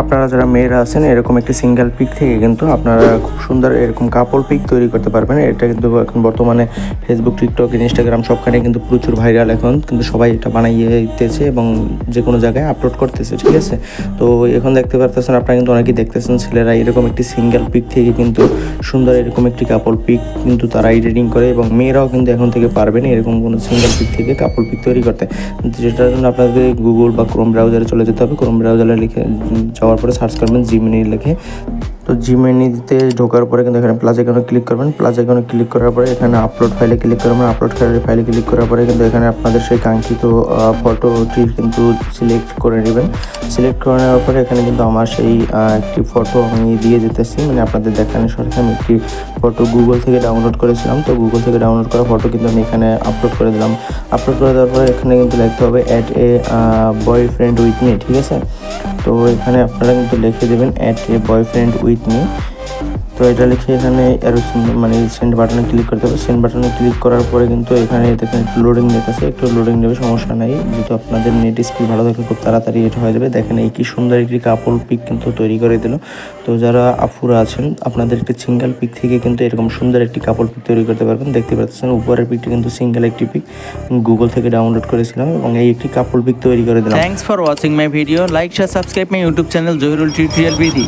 আপনারা যারা মেয়েরা আছেন, এরকম একটি সিঙ্গেল পিক থেকে কিন্তু আপনারা খুব সুন্দর এরকম কাপড় পিক তৈরি করতে পারবেন। এটা কিন্তু এখন বর্তমানে ফেসবুক টিকটক ইনস্টাগ্রাম সবখানে কিন্তু প্রচুর ভাইরাল এখন। কিন্তু সবাই এটা বানাইয়ে দিতেছে এবং যে কোনো জায়গায় আপলোড করতেছে, ঠিক আছে? তো এখন দেখতে পারতেছেন, আপনারা কিন্তু অনেকেই দেখতেছেন, ছেলেরা এরকম একটি সিঙ্গেল পিক থেকে কিন্তু সুন্দর এরকম একটি কাপড় পিক কিন্তু তারা এডিটিং করে এবং মেয়েরাও কিন্তু এখন থেকে পারবেন এরকম কোনো সিঙ্গেল পিক থেকে কাপড় পিক তৈরি করতে। যেটার জন্য আপনাদের গুগল বা ক্রোম ব্রাউজারে চলে যেতে হবে। ক্রোম ব্রাউজারে লিখে যাওয়ার পরে সার্চ করবেন জিমিনি লিখে। তো জিমিনিতে ঢোকার পরে কিন্তু এখানে প্লাস আইকনে ক্লিক করবেন। প্লাস আইকনে ক্লিক করার পরে এখানে আপলোড ফাইলে ক্লিক করবেন। আপলোড ফাইলে ক্লিক করার পরে কিন্তু এখানে আপনাদের সেই কাঙ্ক্ষিত ফটোটি কিন্তু সিলেক্ট করে নেবেন। সিলেক্ট করে নেওয়ার পরে এখানে কিন্তু আমার সেই একটি ফটো আমি দিয়ে যেতেছি মানে আপনাদের দেখানোর সরকার আমি একটি ফটো গুগল থেকে ডাউনলোড করেছিলাম। তো গুগল থেকে ডাউনলোড করা ফটো কিন্তু আমি এখানে আপলোড করে দিলাম। আপলোড করে দেওয়ার পরে এখানে কিন্তু লিখতে হবে at a boyfriend with me ঠিক আছে? তো এখানে আপনারা কিন্তু লিখে দেবেন at a boyfriend with me তো এটা লিখে এখানে আরও মানে সেন্ড বাটনে ক্লিক করতে হবে। সেন্ড বাটনে ক্লিক করার পরে কিন্তু এখানে দেখেন একটু লোডিং নিতেছে একটু লোডিং নেবে সমস্যা নাই। যেহেতু আপনাদের নেট স্পিড ভালো থাকলে খুব তাড়াতাড়ি এটা হয়ে যাবে। দেখেন এই কি সুন্দর একটি কাপড় পিক কিন্তু তৈরি করে দিল। তো যারা আফুরা আছেন আপনাদের একটি সিঙ্গেল পিক থেকে কিন্তু এরকম সুন্দর একটি কাপড় পিক তৈরি করতে পারবেন। দেখতে পাচ্ছেন উপরের পিকটি কিন্তু সিঙ্গেল একটি পিক গুগল থেকে ডাউনলোড করেছিলাম এবং এই একটি কাপড় পিক তৈরি করে দিলাম। Thanks for watching my video. Like, share, subscribe my YouTube channel Johirul Tutorial BD.